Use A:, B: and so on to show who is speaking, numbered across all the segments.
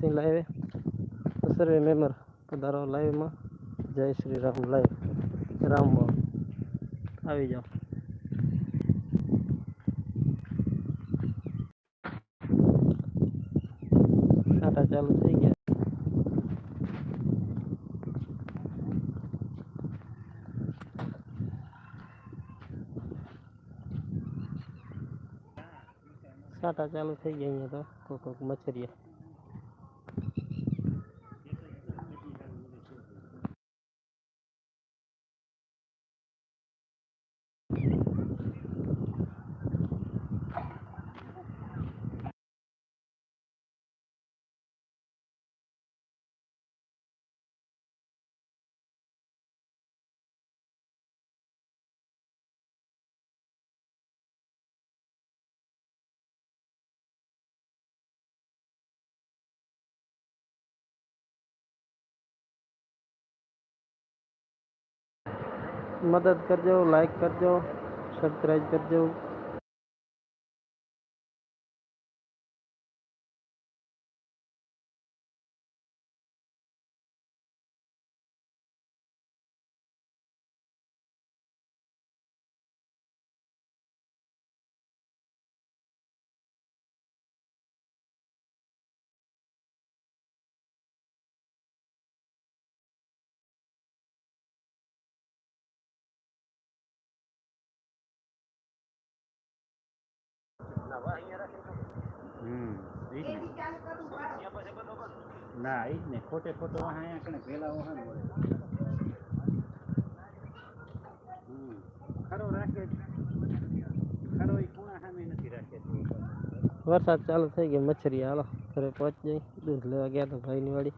A: છીએ લાઈવે તો સર્વે મેમ્બર પધારો લાઈવમાં જય શ્રી રામ લાઈવ રામ બાવ આવી જાઓ આટા ચાલુ થઈ ગયા સાટા ચાલુ થઈ ગયા અહીંયા તો કોક કોક મચ્છરિયા मदद कर जाओ लाइक कर जाओ
B: सब्सक्राइब कर जाओ। હમ જ ને. ના એ જ ને. ખોટે ખોટો વાહ અહીંયા કણે ભેલા વાહન મળે ખરો રાખે ખરો ઈ ખૂણા સામે નથી રાખે
A: વરસાદ ચાલુ થઈ ગયો મચ્છરી હાલો. ઘરે પહોંચી જઈ. દૂધ લેવા ગયા તો ભાઈની વાડી.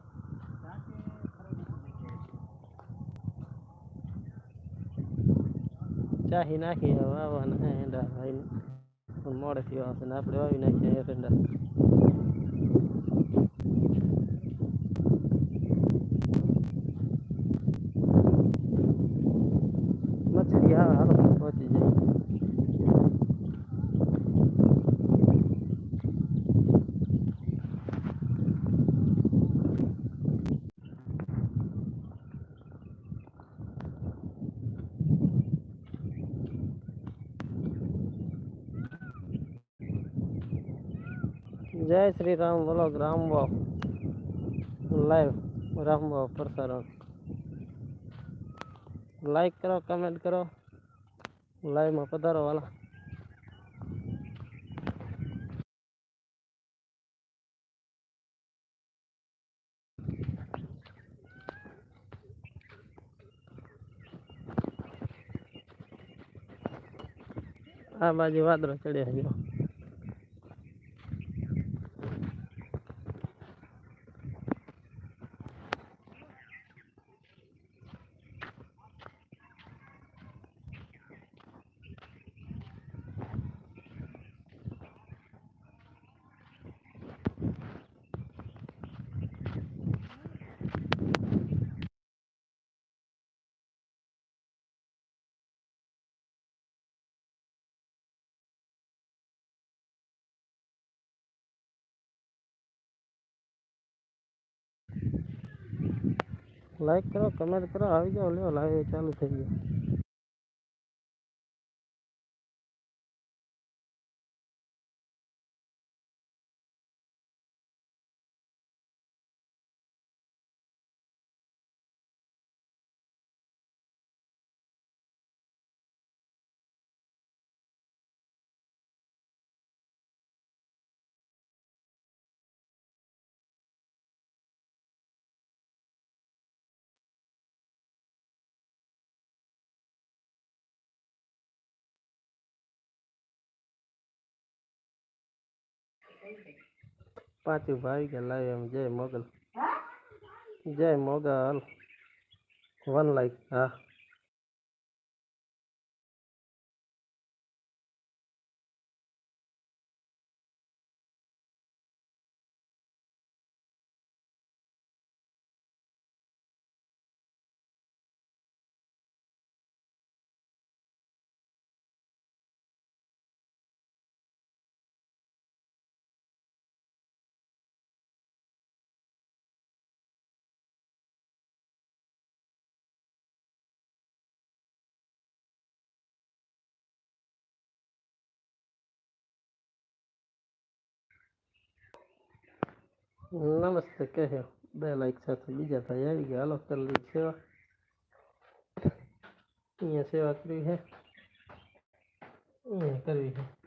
A: ચાહી નાખી હવે આવવાના હે એંડા પણ મોડેથી આવશે ને આપણે વાવી નાખીએ એરંડા મચ્છરી આવે હાલો પહોંચી જાય જય શ્રી રામ, બોલો રામબાવ લાઈવ રામ બો પ્રસારણ. લાઈક કરો કમેન્ટ કરો. લાઈવમાં પધારો, વાલા. આ બાજુ વાદળો ચડ્યા જો લાઈક કરો કમેન્ટ કરો આવી જાઓ લ્યો લાઈવ ચાલુ થઈ ગયો. પાંચું ભાઈ ગયા લાઈવ એમ જય મોગલ જય મોગલ વન લાઈક હા નમસ્તે કહ્યો બે લાઈક સાથે, બીજા ભાઈ આવી ગયા. હાલો, કરી લઈ સેવા. અહીંયા સેવા કરવી છે અહીંયા કરવી છે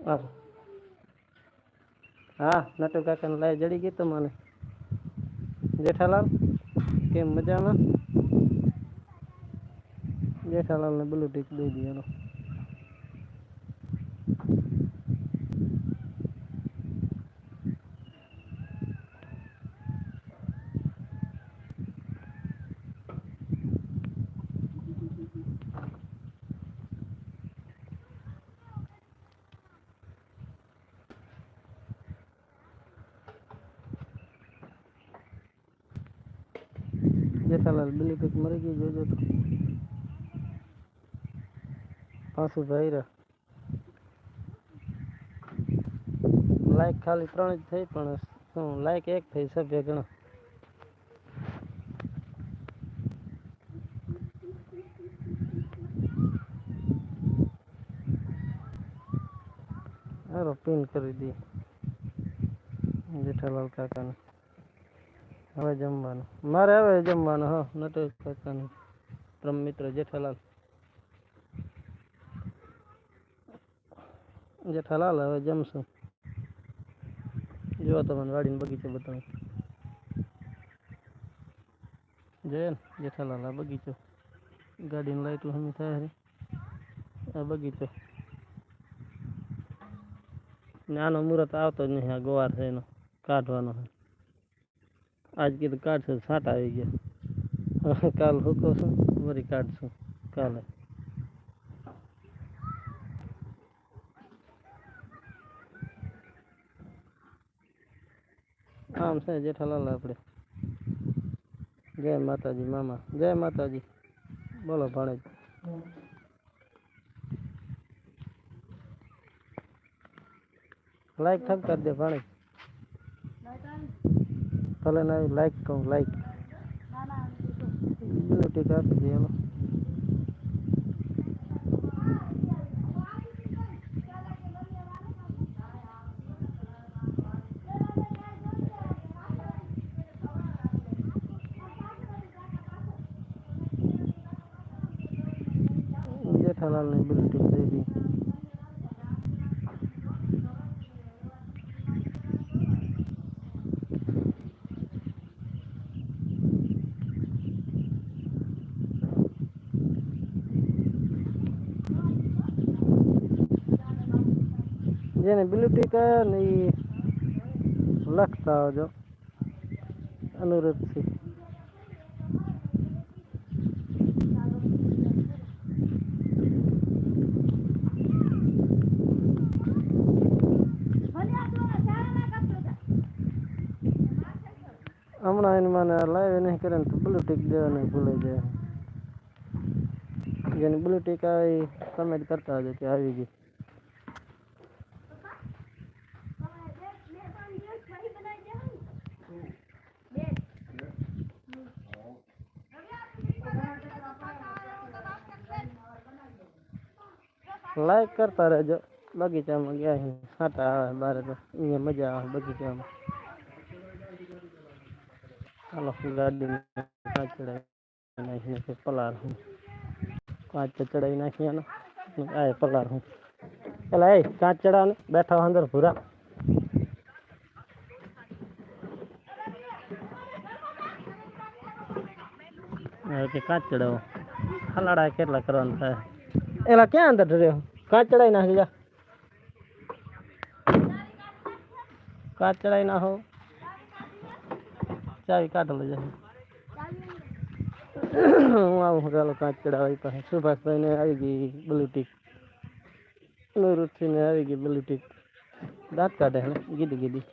A: આવો હા નટુ કાકાને લાઈ જડી ગઈ તમને જેઠાલાલ, કેમ મજામાં? જેઠાલાલને બ્લુ ટીક દઈ દઈએ હાલો જેઠાલાલ બ્લુ ટીક મરી ગઈ જોજો તો પાછું ભાઈ રહ્યા લાઈક ખાલી ત્રણ જ થઈ પણ શું લાઈક એક થઈ સભ્ય ગણો હારો પિન કરી દઈએ જેઠાલાલ કાકાને હવે જમવાનું. મારે હવે જમવાનું, હા, નટુ કાકાનું. પરમ મિત્ર જેઠાલાલ. જેઠાલાલ, હવે જમશું. જો તમને વાડીને બગીચો બતાવું. ને, જેઠાલાલ, આ બગીચો. ગાડીની લાઈટો હમી થાય આ બગીચો. ને આનો મુહૂર્ત આવતો જ નહીં, આ ગોવાર છે એનો, કાઢવાનો છે. આજ કીધું કાઢશું તો છાંટા આવી ગયા હવે કાલ હુકો છું વળી કાઢશું કાલે આમ છે જેઠાલાલ આપણે જય માતાજી મામા જય માતાજી બોલો ભાણેજ લાઈક ઠપ કરી દે ભાણેજ ભલે ના લાઈક કહું લાઈક બ્યુટી આપી દે એનો જેઠાલાલ ને બ્યુટી દઈ દી જેને બ્લુ ટીક ને એ લખતા આવજો. અનુરોધથી હમણાં એને મને લાઈવ નહીં કરે ને તો બ્લુ ટીક દેવાનું ભૂલાઈ જાય. જેની બ્લુ ટીક એ કમેન્ટ કરતા હજો કે આવી ગઈ. લાઈક કરતા રહેજો. બગીચામાં ગયા સાટા આવે બારે તો અહીંયા મજા આવે બગીચામાં. ચાલો ગાડી નાખીને પલાર હું. કાચ ચડાવી નાખી એનો આ પલાર હું. પેલા એ કાચ ચડાવને બેઠા અંદર ભૂરા. કાચ ચડાવો. હલાડા કેટલા કરવાનું થાય? એલા ક્યાં અંદર રહ્યો? કાચ ચડાવી નાખી જા. કાચ ચડાવી નાખો. ચાવી કાઢો લઈ જાય હું આવું ચાલો કાચ ચડાવવા પાસે સુભાષભાઈને આવી ગઈ બ્લુ ટીક નૂરુથીને આવી ગઈ બ્લુ ટીક દાંત કાઢે ને ગીડી ગીડી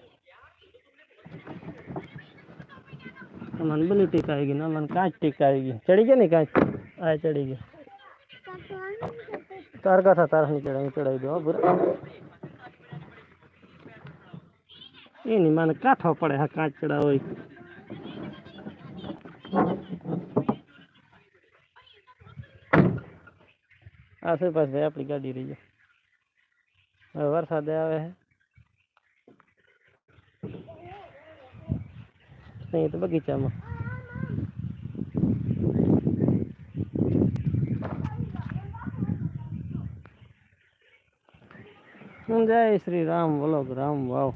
A: મને બ્લુ ટીક આવી ગઈ ને મને કાચ ટીક આવી ગઈ. ચડી ગઈ ને કાચ? આ ચડી ગઈ તાર કાંઠા તાર નહીં ચડાવી ચડાવી દો બરાબર એની મને કાંઠો પડે હા કાચ ચડાવો ઈ. આ શું પાસે આપણી ગાડી રહી જાય હવે વરસાદ આવે છે અહીં તો બગીચામાં હું જય શ્રી રામ બોલો રામ વાવ.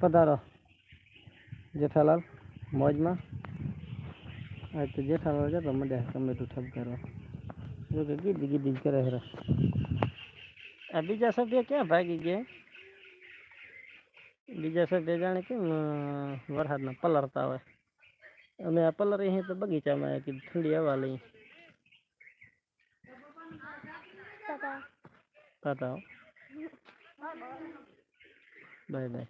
A: પધારો. જેઠાલાલ મોજમાં. આજ તો જેઠાલાલ જતો મજા ટમેટું ઠપ કરવા. જો કે ગીડી ગીડી જ કરે હરા આ બીજા સભ્ય ક્યાં ભાગી ગયા? બીજા સભ્ય જાણે કેમ અ, વરસાદના પલરતા હોય. અમે આ પલર અહીં તો બગીચામાં આવ્યા કીધું ઠંડી હવા લઈ. ટાટા હો. Bye bye.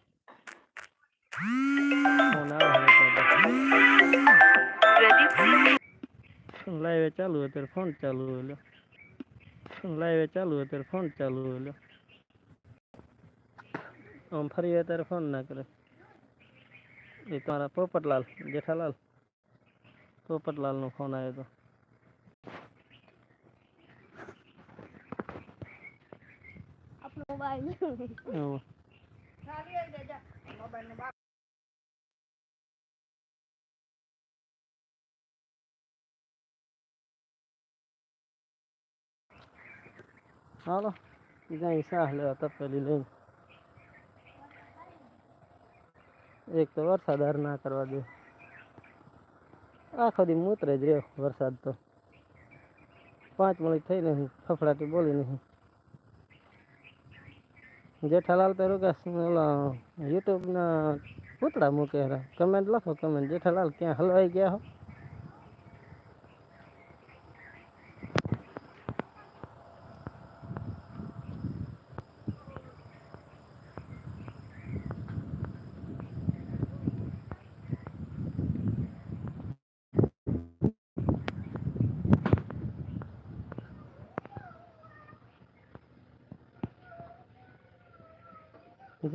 A: લાઈવે ચાલુ હોય ત્યારે ફોન ચાલુ હોય લ્યો. લાઈવે ચાલુ હોય ત્યારે ફોન ચાલુ હોય લ્યો. આમ ફરી હોય ત્યારે ફોન ના કરે. એ તમારા પોપટલાલ, જેઠાલાલ. પોપટલાલનો ફોન આવ્યો હતો એવું. હાલો જાય સાહ લેવા તપેલી લઈને. એક તો વરસાદ હાર ના કરવા દે. આખો દી મૂતરે જ રહ્યો વરસાદ તો. પાંચ મિનિટ થઈ નહીં, ફફડાટી બોલી નહીં. જેઠાલાલ તો રોકા ઓલા યુટ્યુબના પૂતળા મૂકે હેરા કમેન્ટ લખો, કમેન્ટ. જેઠાલાલ ક્યાં હલવાઈ ગયા હો?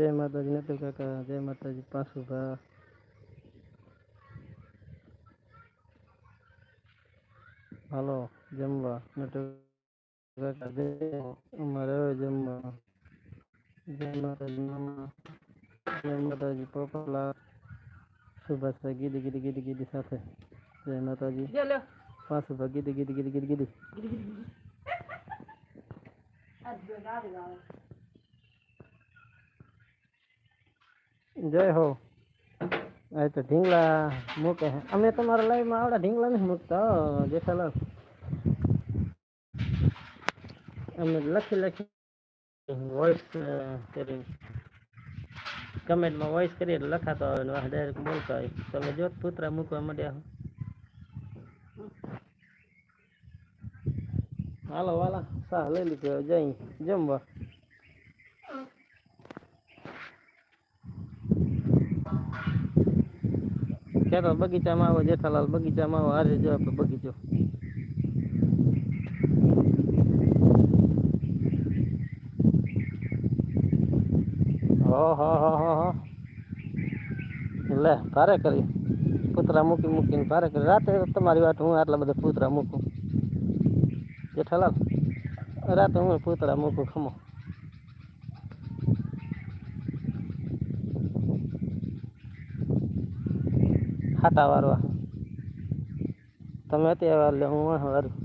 A: જય માતાજી નતુ કાકા જય માતાજી પાછું ભા. હાલો જમવા. નટુ કાકા જય અમારે જમવા. જય માતાજી મામા. જય માતાજી પોપલા સુભાષભાઈ ગીધી ગીધી ગીધી ગીધી સાથે. જય માતાજી. પાછું ભા ગીધી ગીધી ગીધી ગીધી ગીધી જય હો. આ તો ઢીંગલા મૂકે અમે તમારા લાઈવમાં આવડા ઢીંગલા નથી મૂકતા જેઠાલાલ અમે લખી લખી વોઇસ કરીને કમેન્ટમાં વોઇસ કરીએ એટલે લખાતો આવે ને ડાયરેક્ટ બોલતા હોય તમે જો પુતરા મૂકવા માંડ્યા. હાલો, વાલા, સાહ લઈ લીધો. જઈ જમવા. તો બગીચામાં આવો, જેઠાલાલ બગીચામાં આવો હારે જો આપણે બગીચો. લે, ભારે કરી. પૂતરા મૂકી મૂકીને ભારે કરી. રાતે તમારી વાત હું આટલા બધા પૂતરા મૂકું? જેઠાલાલ, રાતે હું પૂતળા મૂકું ખમો? હાટા વારવા. તમે અત્યારે વાર લે હું વારું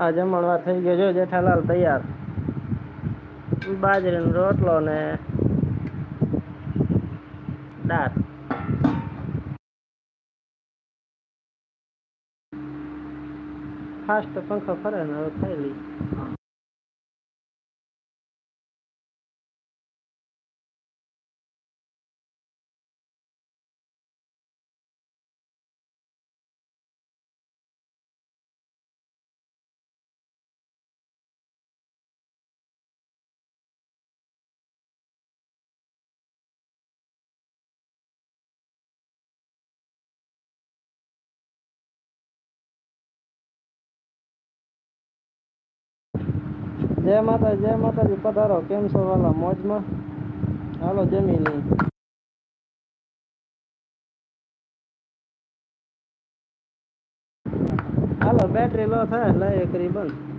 A: આ જમણવાર થઈ ગયો જો જેઠાલાલ તૈયાર. બાજરીનો રોટલો ને દાળ ફાસ્ટ પંખો ફરે ને હવે ખાઈ જય માતા જય માતાજી. પધારો. કેમ છો વાલા? મોજમાં? હાલો, જમી લઈ હાલો, બેટરી લો થાય લઈ કરી બંધ.